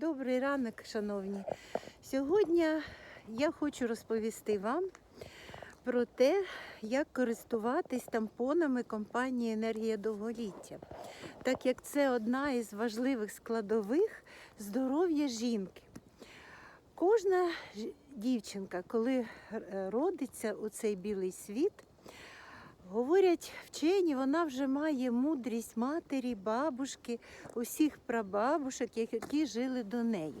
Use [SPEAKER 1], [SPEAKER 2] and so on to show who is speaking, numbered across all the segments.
[SPEAKER 1] Добрий ранок, шановні. Сьогодні я хочу розповісти вам про те, як користуватись тампонами компанії Енергія довголіття, так як це одна із важливих складових здоров'я жінки. Кожна дівчинка, коли е, родиться у цей білий світ, Говорять вчені, вона вже має мудрість матері, бабушки, усіх прабабушок, які жили до неї.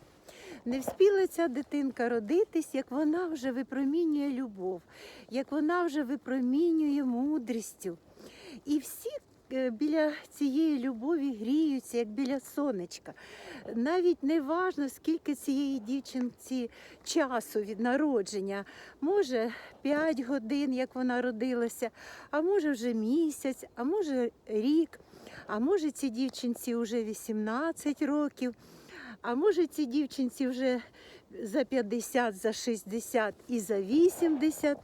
[SPEAKER 1] Не вспіла ця дитинка родитись, як вона вже випромінює любов, як вона вже випромінює мудрістю. І всі біля цієї любові гріються, як біля сонечка. Навіть не важно, скільки цієї дівчинці часу від народження. Може 5 годин, як вона родилася, а може вже місяць, а може рік, а може цій дівчинці вже 18 років, а може цій дівчинці вже за 50, за 60 і за 80,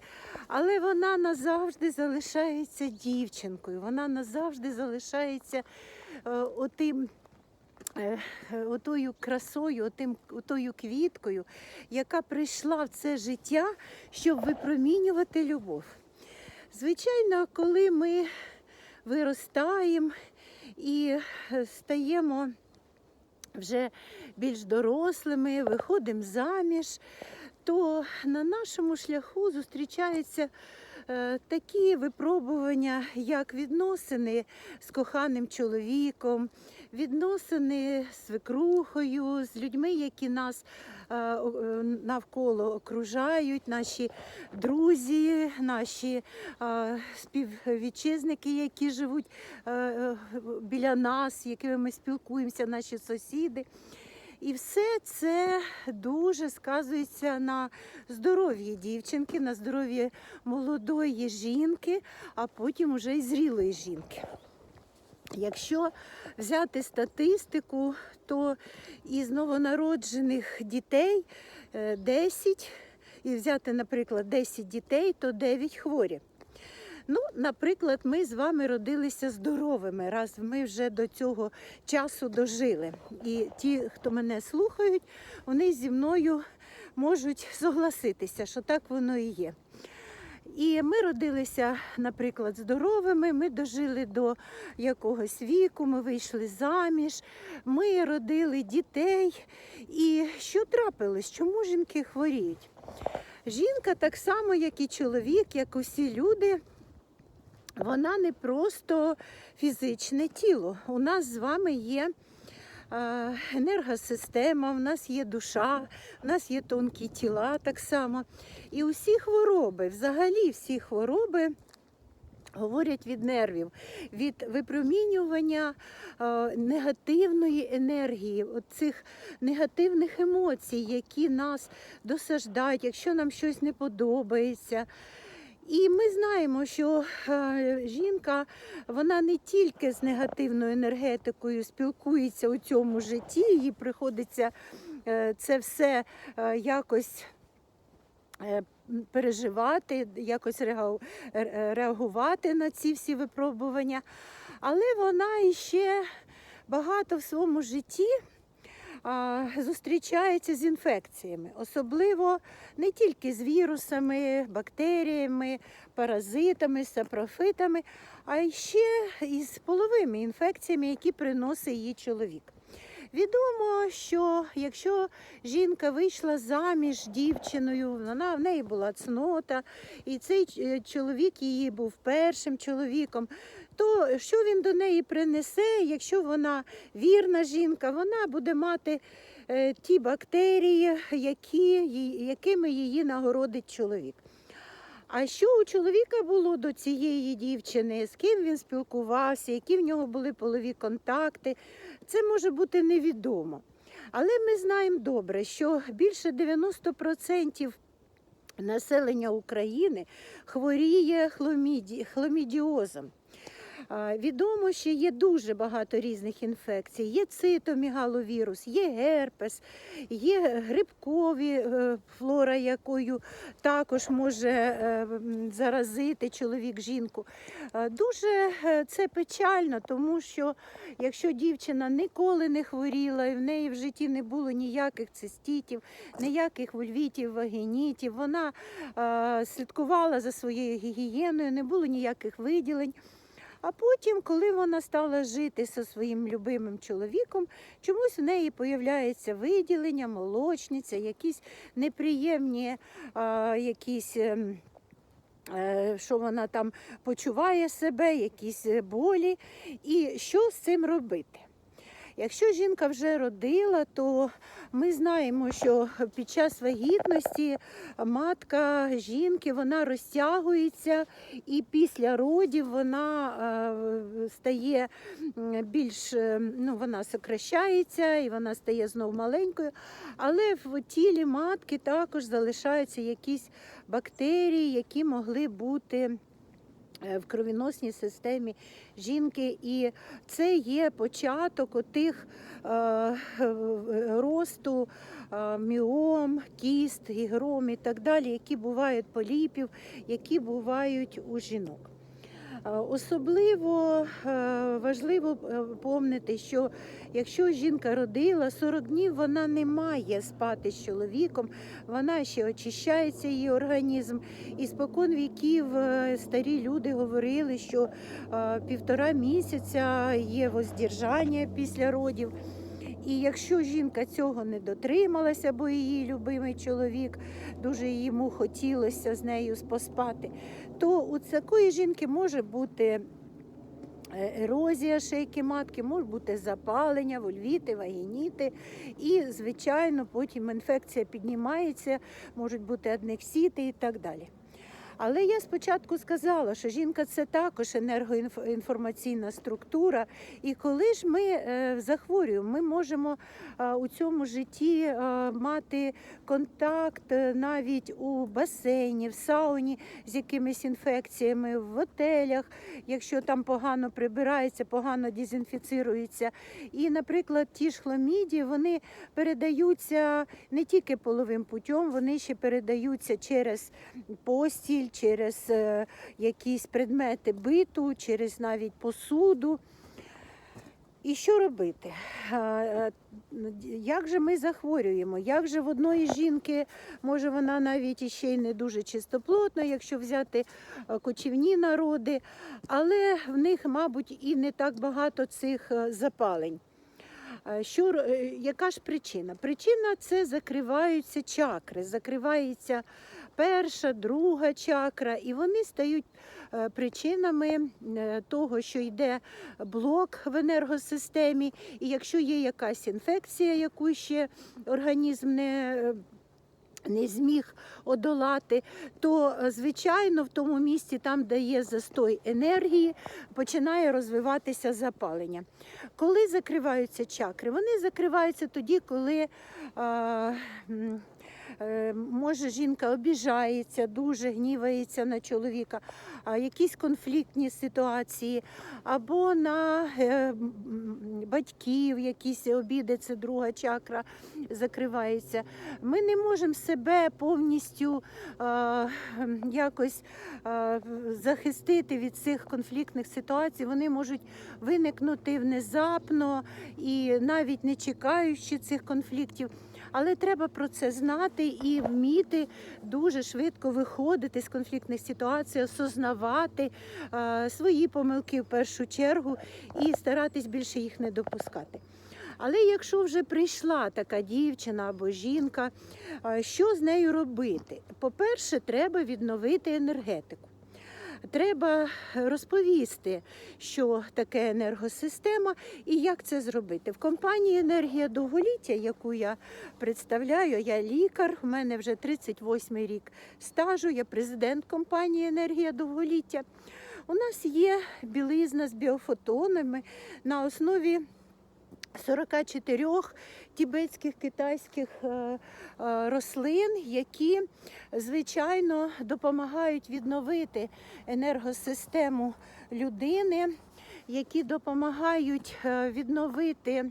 [SPEAKER 1] але вона назавжди залишається дівчинкою, вона назавжди залишається е, отим. е, Отою красою, отим, отою квіткою, яка прийшла в це життя, щоб випромінювати любов. Звичайно, коли ми виростаємо і стаємо вже більш дорослими, виходимо заміж, то на нашому шляху зустрічаються е, такі випробування, як відносини з коханим чоловіком, відносини з свекрухою, з людьми, які нас е, е, навколо окружають, наші друзі, наші співвітчизники, які живуть біля нас, якими ми спілкуємося, наші сусіди. І все це дуже сказується на здоров'ї дівчинки, на здоров'ї молодої жінки, а потім уже й зрілої жінки. Якщо взяти статистику, то із новонароджених дітей е, 10, і взяти, наприклад, 10 дітей, то 9 хворі. Ну, наприклад, ми з вами родилися здоровими, раз ми вже до цього часу дожили. І ті, хто мене слухають, вони зі мною можуть согласитися, що так воно і є. І ми родилися, наприклад, здоровими, ми дожили до якогось віку, ми вийшли заміж, ми родили дітей. І що трапилось? Чому жінки хворіють? Жінка так само, як і чоловік, як усі люди, вона не просто фізичне тіло. У нас з вами є е, енергосистема, у нас є душа, у нас є тонкі тіла так само. І усі хвороби, взагалі всі хвороби. Говорять від нервів, від випромінювання е, негативної енергії, цих негативних емоцій, які нас досаждають, якщо нам щось не подобається. І ми знаємо, що е, жінка вона не тільки з негативною енергетикою спілкується у цьому житті, їй приходиться е, це все е, якось. Переживати, якось реагу- реагувати на ці всі випробування, але вона іще багато в своєму житті зустрічається з інфекціями, особливо не тільки з вірусами, бактеріями, паразитами, сапрофитами, а ще із половими інфекціями, які приносить її чоловік. Відомо, що якщо жінка вийшла заміж дівчиною, вона в неї була цнота, і цей е, чоловік її був першим чоловіком, то що він до неї принесе, якщо вона вірна жінка, вона буде мати е, ті бактерії, які, якими її нагородить чоловік. А що у чоловіка було до цієї дівчини, з ким він спілкувався, які в нього були полові контакти, це може бути невідомо. Але ми знаємо добре, що більше 90% населення України хворіє хламіді, хламідіозом. Відомо, що є дуже багато різних інфекцій. Є цитомігаловірус, є герпес, є грибкові е, флора, якою також може е, заразити чоловік жінку. Е, Дуже це печально, тому що якщо дівчина ніколи не хворіла, і в неї в житті не було ніяких цистітів, ніяких вульвітів, вагінітів, вона слідкувала за своєю гігієною, не було ніяких виділень. А потім, коли вона стала жити зі своїм любимим чоловіком, чомусь в неї появляється виділення, молочниця, якісь неприємні, а, якісь. ем, е, Що вона там почуває себе, якісь болі, і що з цим робити? Якщо жінка вже родила, то ми знаємо, що під час вагітності матка жінки вона розтягується, і після родів вона е, стає більш е, ну, вона сокращається і вона стає знов маленькою. Але в тілі матки також залишаються якісь бактерії, які могли бути. Е, В кровіносній системі жінки, і це є початок отих е, е, росту е, міом, кіст, гігром і так далі, які бувають поліпів, які бувають у жінок. Е, Особливо е, важливо е, помнити, що якщо жінка родила 40 днів, вона не має спати з чоловіком, вона ще очищається її організм. І спокон віків старі люди говорили, що півтора місяця є воздержання після родів. І якщо жінка цього не дотрималася, бо її любимий чоловік дуже йому хотілося з нею поспати, то у такої жінки може бути е, ерозія шийки матки, може бути запалення, вольвіти, вагініти. І, звичайно, потім інфекція піднімається, можуть бути аднексіти і так далі. Але я спочатку сказала, що жінка це також енергоінформаційна структура. І коли ж ми е, захворюємо, ми можемо е, у цьому житті е, мати контакт навіть у басейні, в сауні з якимись інфекціями, в готелях, якщо там погано прибирається, погано дезінфіцирується. І, наприклад, ті ж хламідії, вони передаються не тільки половим путем, вони ще передаються через постіль, через е, якісь предмети биту, через навіть посуду. І що робити? Як же ми захворюємо? Як же в одної жінки, може вона навіть іще й не дуже чистоплотна, якщо взяти е, кочівні народи, але в них, мабуть, і не так багато цих е, запалень. Що, яка ж причина? Причина це закриваються чакри, закривається перша, друга чакра, і вони стають е, причинами е, того, що йде блок в енергосистемі. І якщо є якась інфекція, яку ще організм не е, не зміг одолати, то звичайно в тому місці, там, де є застой енергії, починає розвиватися запалення. Коли закриваються чакри? Вони закриваються тоді, коли а, може жінка обіжається, дуже гнівається на чоловіка, якісь конфліктні ситуації, або на е, батьків, якісь обіди, це друга чакра закривається. Ми не можемо себе повністю якось захистити від цих конфліктних ситуацій. Вони можуть виникнути внезапно і навіть не чекаючи цих конфліктів. Але треба про це знати і вміти дуже швидко виходити з конфліктних ситуацій, осознавати е, свої помилки в першу чергу і старатись більше їх не допускати. Але якщо вже прийшла така дівчина або жінка, е, що з нею робити? По-перше, треба відновити енергетику. Треба розповісти, що таке енергосистема і як це зробити. В компанії Енергія довголіття, яку я представляю, я лікар, у мене вже 38 рік стажу, я президент компанії Енергія довголіття. У нас є білизна з біофотонами на основі 44 тібетських китайських е, е, рослин, які звичайно допомагають відновити енергосистему людини. які допомагають е, відновити.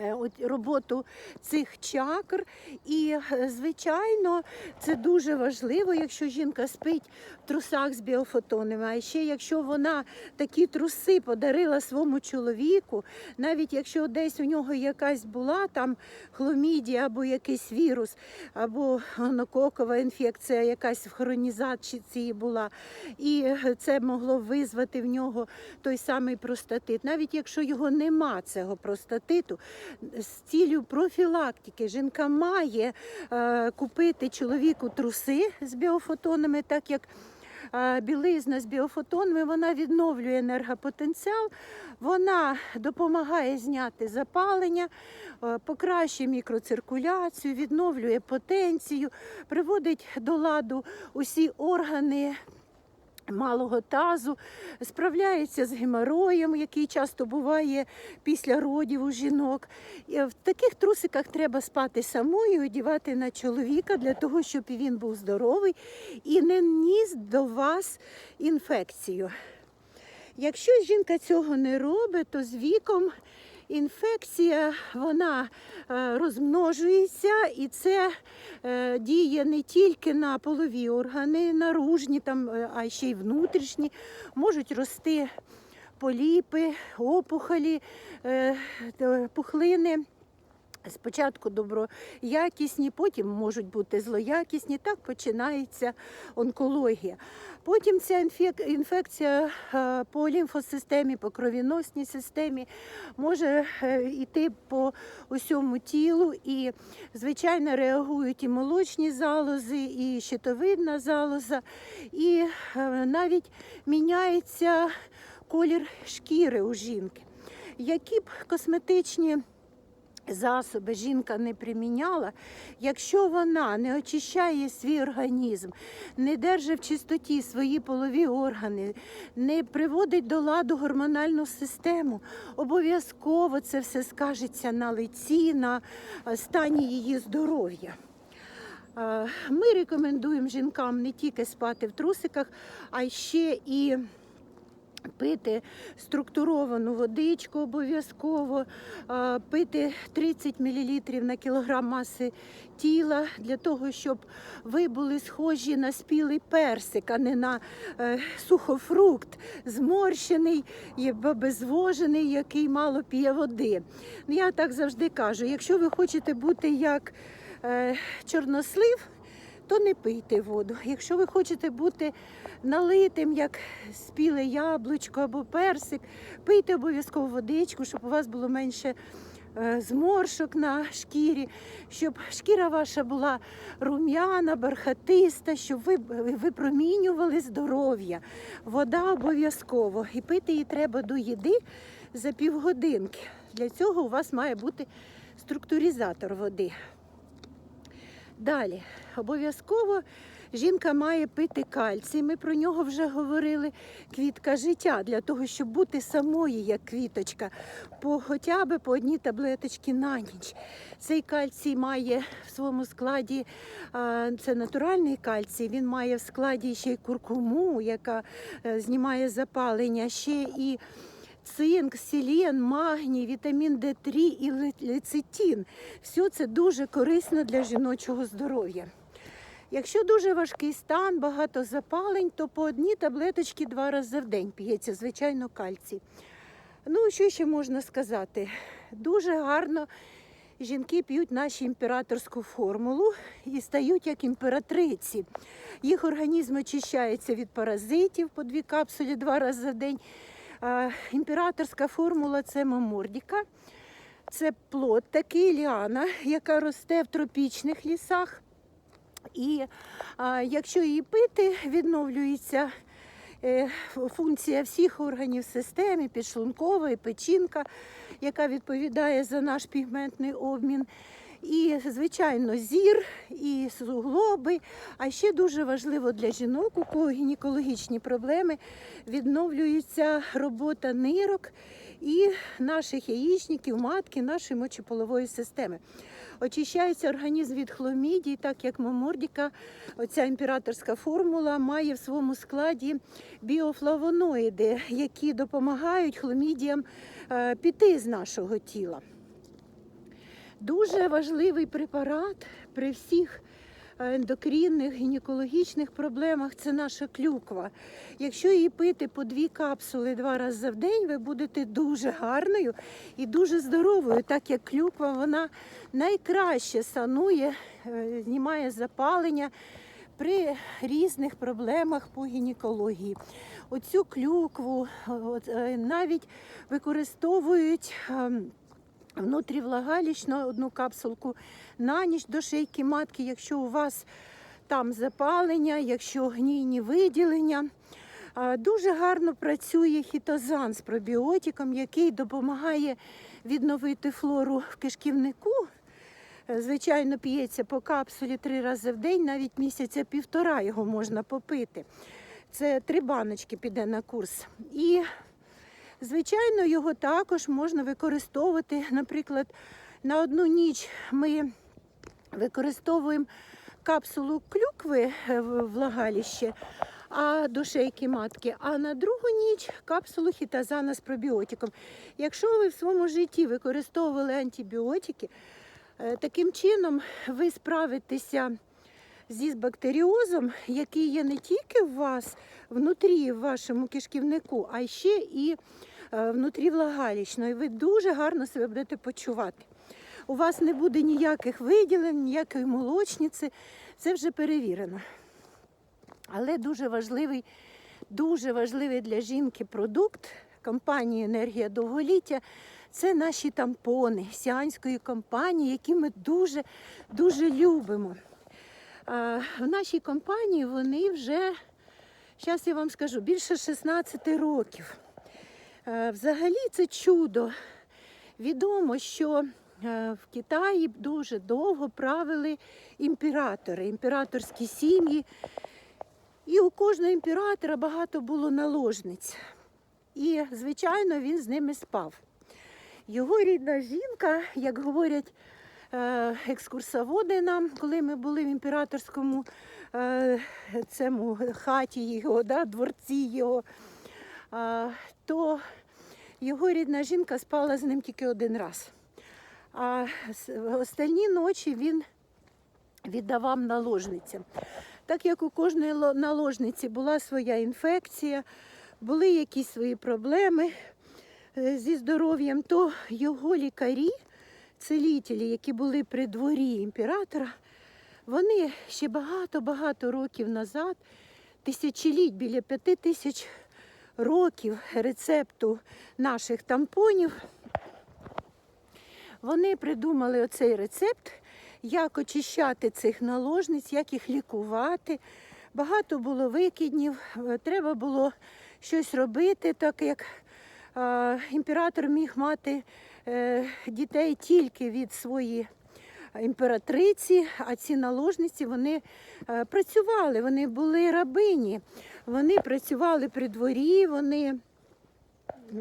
[SPEAKER 1] Е, от Роботу цих чакр, і е, звичайно, це дуже важливо, якщо жінка спить в трусах з біофотонами. А ще якщо вона такі труси подарила своєму чоловіку, навіть якщо десь у нього якась була там хломідія або якийсь вірус, або гонококова інфекція, якась в хронізації була, і це могло визвати в нього той самий простатит. Навіть якщо його нема, цього простатиту, з цілею профілактики жінка має е, купити чоловіку труси з біофотонами, так як е, білизна з біофотонами вона відновлює енергопотенціал, вона допомагає зняти запалення, е, покращує мікроциркуляцію, відновлює потенцію, приводить до ладу усі органи. Малого тазу справляється з геморроєм, який часто буває після родів у жінок. В таких трусиках треба спати самою, одягати на чоловіка для того, щоб він був здоровий і не ніс до вас інфекцію. Якщо жінка цього не робить, то з віком інфекція вона е, розмножується, і це е, діє не тільки на полові органи, наружні, там, е, а ще й внутрішні, можуть рости поліпи, опухолі, пухлини. Спочатку доброякісні, потім можуть бути злоякісні. Так починається онкологія. Потім ця інфекція е, по лімфосистемі, по кровіносній системі може е, йти по усьому тілу. І, звичайно, реагують і молочні залози, і щитовидна залоза, і е, навіть міняється колір шкіри у жінки. Які б косметичні засоби жінка не приміняла, якщо вона не очищає свій організм, не держить в чистоті свої полові органи, не приводить до ладу гормональну систему, обов'язково це все скажеться на лиці, на е, стані її здоров'я. Е, Ми рекомендуємо жінкам не тільки спати в трусиках, а ще і пити структуровану водичку обов'язково, пити 30 мл на кілограм маси тіла для того, щоб ви були схожі на спілий персик, а не на е, сухофрукт, зморщений обезвожений, який мало п'є води. Ну, Я так завжди кажу: якщо ви хочете бути як е, чорнослив, то не пийте воду. Якщо ви хочете бути налитим, як спіле яблучко або персик, пийте обов'язково водичку, щоб у вас було менше е, зморшок на шкірі, щоб шкіра ваша була рум'яна, бархатиста, щоб ви випромінювали здоров'я. Вода обов'язково. І пити її треба до їди за півгодинки. Для цього у вас має бути структуризатор води. Далі, обов'язково жінка має пити кальцій. Ми про нього вже говорили. Квітка життя для того, щоб бути самою, як квіточка, по хоча б по одній таблеточці на ніч. Цей кальцій має в своєму складі, це натуральний кальцій, він має в складі ще й куркуму, яка е, знімає запалення, ще і цинк, селен, магній, вітамін Д3 і лецитин. Все це дуже корисно для жіночого здоров'я. Якщо дуже важкий стан, багато запалень, то по одній таблеточці два рази в день п'ється, звичайно, кальцій. Ну, що ще можна сказати? Дуже гарно жінки п'ють нашу імператорську формулу і стають як імператриці. Їх організм очищається від паразитів по дві капсулі два рази в день. Імператорська формула це мамордіка. Це плод такий ліана, яка росте в тропічних лісах. І а, якщо її пити, відновлюється е, функція всіх органів системи, підшлункова і печінка, яка відповідає за наш пігментний обмін. І, звичайно, зір, і суглоби. А ще дуже важливо для жінок, у кого гінекологічні проблеми, відновлюється робота нирок і наших яєчників, матки, нашої мочеполової системи. Очищається організм від хломідій, так як мамордіка, оця імператорська формула має в своєму складі біофлавоноїди, які допомагають хломідіям е, піти з нашого тіла. Дуже важливий препарат при всіх е, ендокрінних, гінекологічних проблемах це наша клюква. Якщо її пити по дві капсули два рази в день, ви будете дуже гарною і дуже здоровою, так як клюква вона найкраще санує, е, знімає запалення при різних проблемах по гінекології. Оцю клюкву е, навіть використовують. Внутрівлагалічно одну капсулку на ніч до шийки матки, якщо у вас там запалення, якщо гнійні виділення. Дуже гарно працює хітозан з пробіотиком, який допомагає відновити флору в кишківнику. Е, Звичайно, п'ється по капсулі три рази в день, навіть місяця півтора його можна попити. Це три баночки піде на курс. І Звичайно, його також можна використовувати. Наприклад, на одну ніч ми використовуємо капсулу клюкви е, в влагаліще, а до шейки матки, а на другу ніч капсулу хітазана з пробіотиком. Якщо ви в своєму житті використовували антибіотики, е, таким чином ви справитеся зі бактеріозом, який є не тільки в вас, внутрі в вашому кишківнику, а ще і внутрі влагалічно. І ви дуже гарно себе будете почувати. У вас не буде ніяких виділень, ніякої молочниці. Це вже перевірено. Але дуже важливий, дуже важливий для жінки продукт компанії Енергія довголіття. Це наші тампони сіанської компанії, які ми дуже дуже любимо. В нашій компанії вони вже, зараз я вам скажу, більше 16 років. А, Взагалі це чудо. Відомо, що е, в Китаї дуже довго правили імператори, імператорські сім'ї. І у кожного імператора багато було наложниць. І, звичайно, він з ними спав. Його рідна жінка, як говорять е, екскурсоводи нам, коли ми були в імператорському е, цьому хаті його, да, дворці його, е, то його рідна жінка спала з ним тільки один раз. А остальні ночі він віддавав наложницям. Так як у кожної наложниці була своя інфекція, були якісь свої проблеми е, зі здоров'ям, то його лікарі, целітелі, які були при дворі імператора, вони ще багато-багато років назад, тисячоліть, біля п'яти тисяч років рецепту наших тампонів, вони придумали оцей рецепт, як очищати цих наложниць, як їх лікувати. Багато було викиднів, е, треба було щось робити, так як імператор міг мати е, дітей тільки від своєї імператриці, а ці наложниці вони е, працювали, вони були рабині, вони працювали при дворі, вони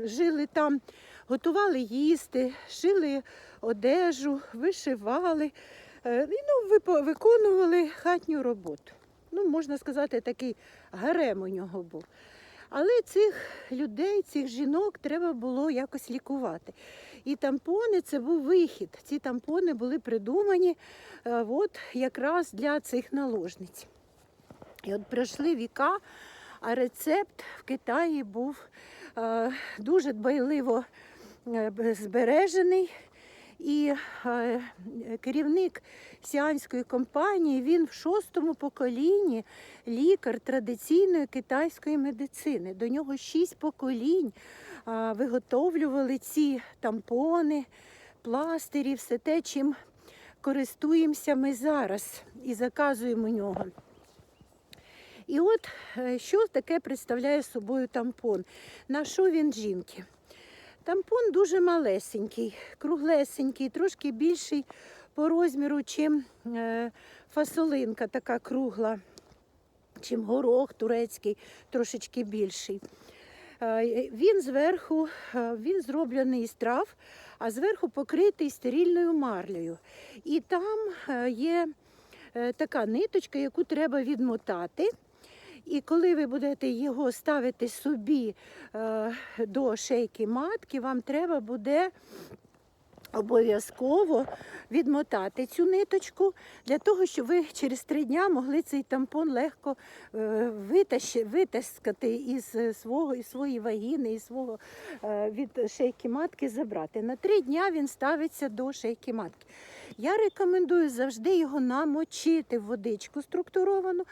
[SPEAKER 1] жили там, готували їсти, шили одежу, вишивали, е, і, ну, виконували хатню роботу. Ну, можна сказати, такий гарем у нього був. Але цих людей, цих жінок треба було якось лікувати. І тампони це був вихід. Ці тампони були придумані е, от, якраз для цих наложниць. І от пройшли віка, а рецепт в Китаї був е, дуже дбайливо е, збережений. І е, керівник сіанської компанії, він в шостому поколінні лікар традиційної китайської медицини. До нього шість поколінь а, виготовлювали ці тампони, пластирі, все те, чим користуємося ми зараз і заказуємо нього. І от е, що таке представляє собою тампон? На що він жінки? Тампон дуже малесенький, круглесенький, трошки більший по розміру, чим е, фасолинка така кругла, чим горох турецький, трошечки більший. Е, Він зверху е, він зроблений із трав, а зверху покритий стерильною марлею. І там є така ниточка, яку треба відмотати. І коли ви будете його ставити собі е, до шейки матки, вам треба буде обов'язково відмотати цю ниточку для того, щоб ви через три дня могли цей тампон легко е, витаскати із е, свого із своєї вагіни, із свого е, від шейки матки забрати. На три дня він ставиться до шейки матки. Я рекомендую завжди його намочити в водичку структуровану,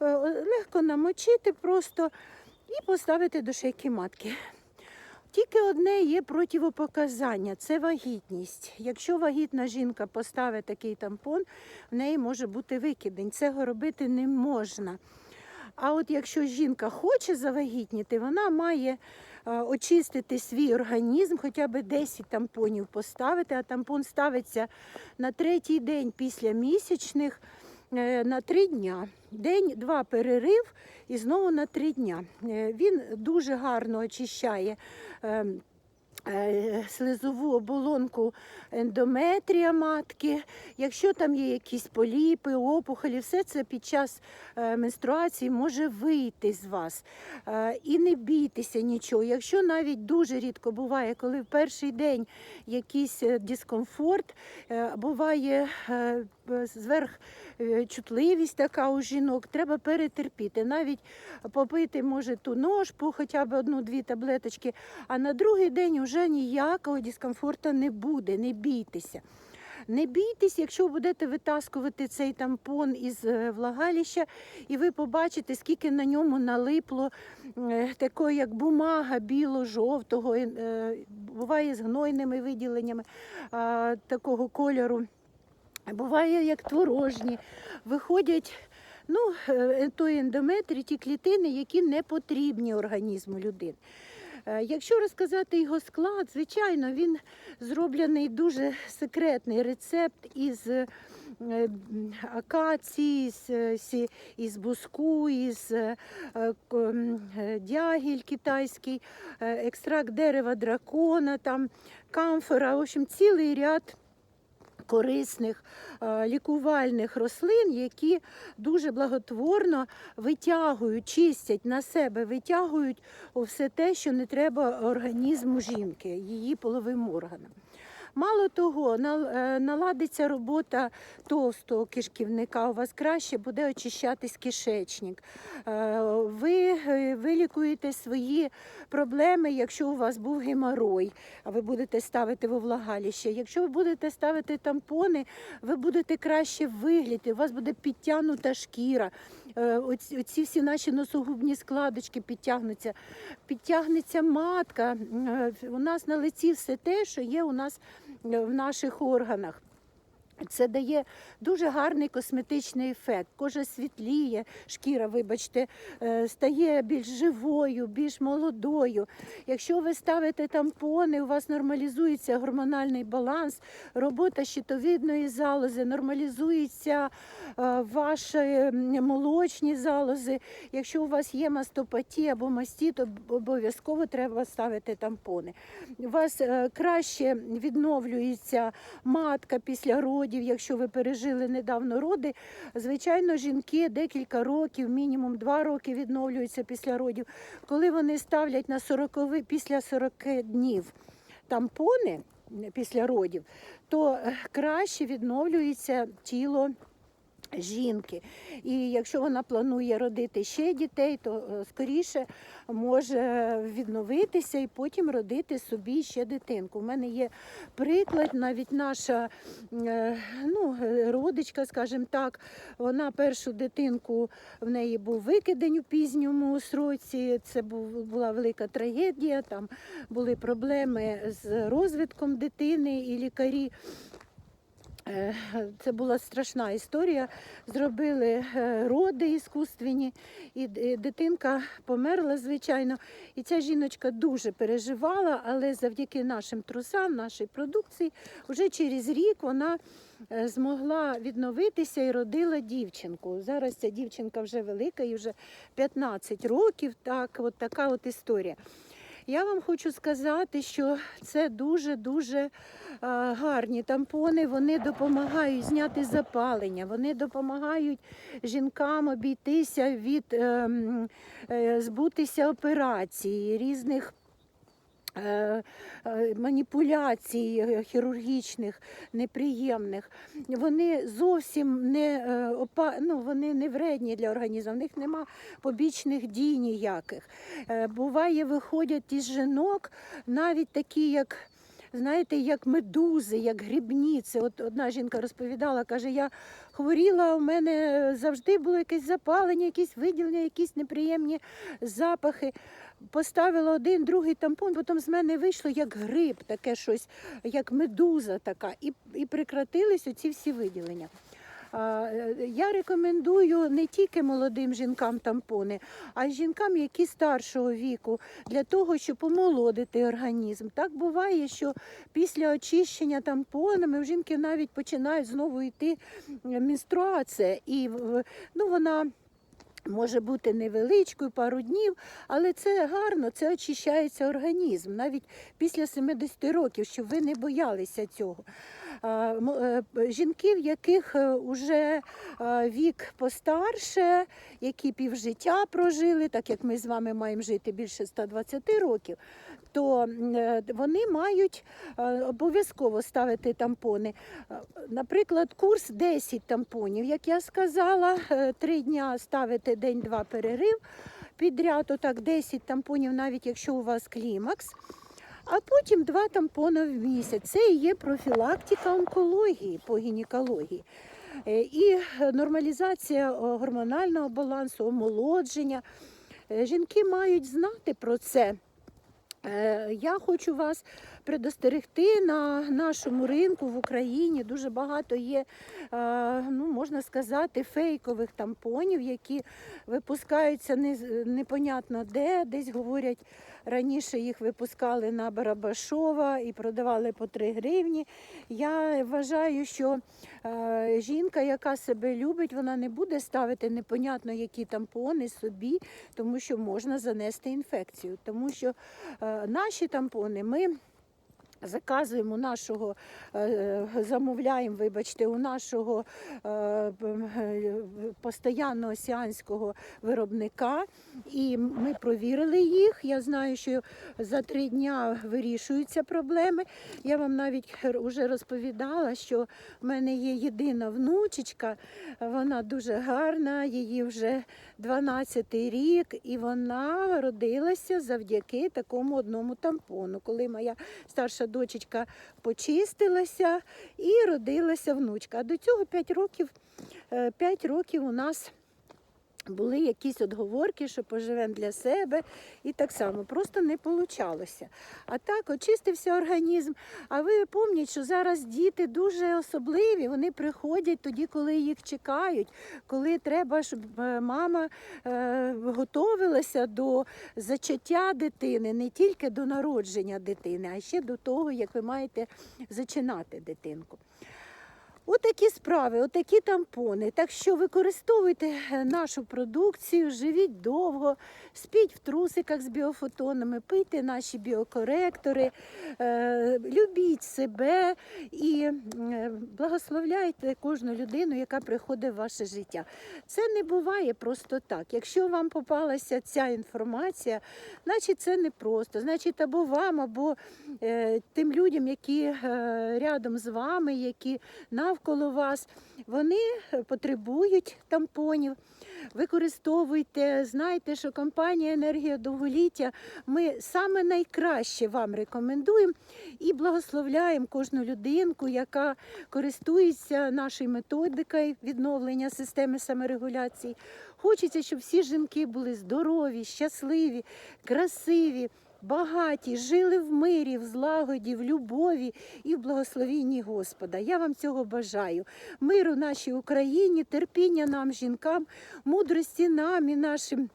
[SPEAKER 1] легко намочити просто і поставити до шейки матки. Тільки одне є противопоказання це вагітність. Якщо вагітна жінка поставить такий тампон, в неї може бути викидень. Цього робити не можна. А от якщо жінка хоче завагітніти, вона має е, очистити свій організм, хоча б 10 тампонів поставити, а тампон ставиться на третій день після місячних на три дня. День-два перерив і знову на три дня. Е, Він дуже гарно очищає. е, Слизову оболонку ендометрія матки, якщо там є якісь поліпи, опухолі, все це під час е, менструації може вийти з вас. Е, І не бійтеся нічого. Якщо навіть дуже рідко буває, коли в перший день якийсь е, дискомфорт, е, буває е, зверх е, чутливість така у жінок, треба перетерпіти. Навіть попити може ту ножпу, хоча б одну-дві таблеточки, а на другий день вже ніякого дискомфорту не буде, не бійтеся. Не бійтесь, якщо будете витаскувати цей тампон із е, влагалища, і ви побачите, скільки на ньому налипло е, такої, як бумага біло-жовтого, е, буває з гнойними виділеннями такого кольору. Буває як творожні. Виходять ну, е, той ендометрій, ті клітини, які не потрібні організму людини. Е, Якщо розказати його склад, звичайно, він зроблений дуже секретний рецепт із е, акації, із буску, із дягіль китайський, екстракт дерева дракона, там камфора, в общем, цілий ряд корисних е, лікувальних рослин, які дуже благотворно витягують, чистять на себе, витягують все те, що не треба організму жінки, її половим органам. Мало того, е, наладиться робота товстого кишківника, у вас краще буде очищатись кишечник. Е, Ви е, вилікуєте свої проблеми, якщо у вас був геморой, а ви будете ставити во влагалище. Якщо ви будете ставити тампони, ви будете краще виглядати, у вас буде підтягнута шкіра. Оці, всі наші носогубні складочки підтягнуться, підтягнеться матка. У нас на лиці все те, що є у нас в наших органах. Це дає дуже гарний косметичний ефект. Кожа світліє, шкіра, вибачте, е, стає більш живою, більш молодою. Якщо ви ставите тампони, у вас нормалізується гормональний баланс, робота щитовидної залози, нормалізується е, ваші молочні залози. Якщо у вас є мастопатія або мастіт, обов'язково треба ставити тампони. У вас е, краще відновлюється матка після родів, якщо ви пережили недавно роди. Звичайно, жінки декілька років, мінімум два роки відновлюються після родів. Коли вони ставлять на 40, після 40 днів тампони після родів, то е, краще відновлюється тіло. Жінки, і якщо вона планує родити ще дітей, то е, скоріше може відновитися і потім родити собі ще дитинку. У мене є приклад, навіть наша е, ну, е, родичка, скажімо так, вона першу дитинку в неї був викидень у пізньому сроці. Це була велика трагедія. Там були проблеми з розвитком дитини, і лікарі Це була страшна історія. Зробили е, роди іскусственні, і дитинка померла, звичайно. І ця жіночка дуже переживала, але завдяки нашим трусам, нашій продукції, вже через рік вона е, змогла відновитися і родила дівчинку. Зараз ця дівчинка вже велика, їй вже 15 років. Так, от така от історія. Я вам хочу сказати, що це дуже-дуже а, гарні тампони. Вони допомагають зняти запалення, вони допомагають жінкам обійтися від ем, е, збутися операції різних. Е, е, Маніпуляцій хірургічних, неприємних, вони зовсім не е, ну, вони не вредні для організму, в них нема побічних дій ніяких. Буває, виходять із жінок навіть такі, як. Знаєте, як медузи, як грибниці. От одна жінка розповідала, каже, я хворіла, у мене завжди було якесь запалення, якісь виділення, якісь неприємні запахи. Поставила один, другий тампон, потім з мене вийшло як гриб, таке щось, як медуза така, і, і прекратились оці всі виділення. Е, Я рекомендую не тільки молодим жінкам тампони, а й жінкам, які старшого віку, для того, щоб омолодити організм. Так буває, що після очищення тампонами в жінки навіть починають знову йти м, менструація, і ну, вона. Може бути невеличкою, пару днів, але це гарно, це очищається організм навіть після 70 років, щоб ви не боялися цього. Е, Жінки, в яких вже вік постарше, які півжиття прожили, так як ми з вами маємо жити більше 120 років, то е, вони мають е, обов'язково ставити тампони. Е, Наприклад, курс 10 тампонів, як я сказала, е, три дня ставити день-два перерив підряд, отак 10 тампонів, навіть якщо у вас клімакс. А потім два тампони в місяць. Це і є профілактика онкології по гінекології. І нормалізація гормонального балансу, омолодження. Жінки мають знати про це. Е, Я хочу вас предостерегти на нашому ринку в Україні. Дуже багато є, е, ну можна сказати, фейкових тампонів, які випускаються непонятно де. Десь говорять, раніше їх випускали на Барабашова і продавали по 3 гривні. Я вважаю, що е, жінка, яка себе любить, вона не буде ставити непонятно які тампони собі, тому що можна занести інфекцію. Тому що е, наші тампони ми. Заказуємо у нашого, е, е, замовляємо, вибачте, у нашого е, постоянного сіанського виробника, і ми провірили їх. Я знаю, що за три дня вирішуються проблеми. Я вам навіть вже розповідала, що в мене є єдина внучечка, вона дуже гарна, її вже 12 рік, і вона родилася завдяки такому одному тампону. Коли моя старша дочечка почистилася і родилася внучка. А до цього 5 років, 5 років у нас були якісь отговорки, що поживемо для себе, і так само просто не получалося. А так очистився організм. А ви пам'ятаєте, що зараз діти дуже особливі, вони приходять тоді, коли їх чекають, коли треба, щоб е, мама е, готовилася до зачаття дитини, не тільки до народження дитини, а ще до того, як ви маєте зачинати дитинку. Отакі справи, отакі тампони. Так що використовуйте е, нашу продукцію, живіть довго, спіть в трусиках з біофотонами, пийте наші біокоректори, е, любіть себе і е, благословляйте кожну людину, яка приходить в ваше життя. Це не буває просто так. Якщо вам попалася ця інформація, значить це не просто. Значить, або вам, або тим людям, які рядом з вами, які навколо вас, вони потребують тампонів. Використовуйте, знайте, що компанія Енергія довголіття ми саме найкраще вам рекомендуємо і благословляємо кожну людинку, яка користується нашою методикою відновлення системи саморегуляції. Хочеться, щоб всі жінки були здорові, щасливі, красиві. Багаті, жили в мирі, в злагоді, в любові і в благословінні Господа. Я вам цього бажаю. Миру нашій Україні, терпіння нам, жінкам, мудрості нам і нашим.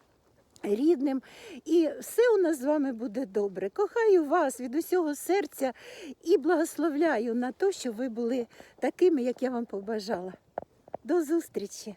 [SPEAKER 1] Рідним, і все у нас з вами буде добре. Кохаю вас від усього серця і благословляю на те, щоб ви були такими, як я вам побажала. До зустрічі!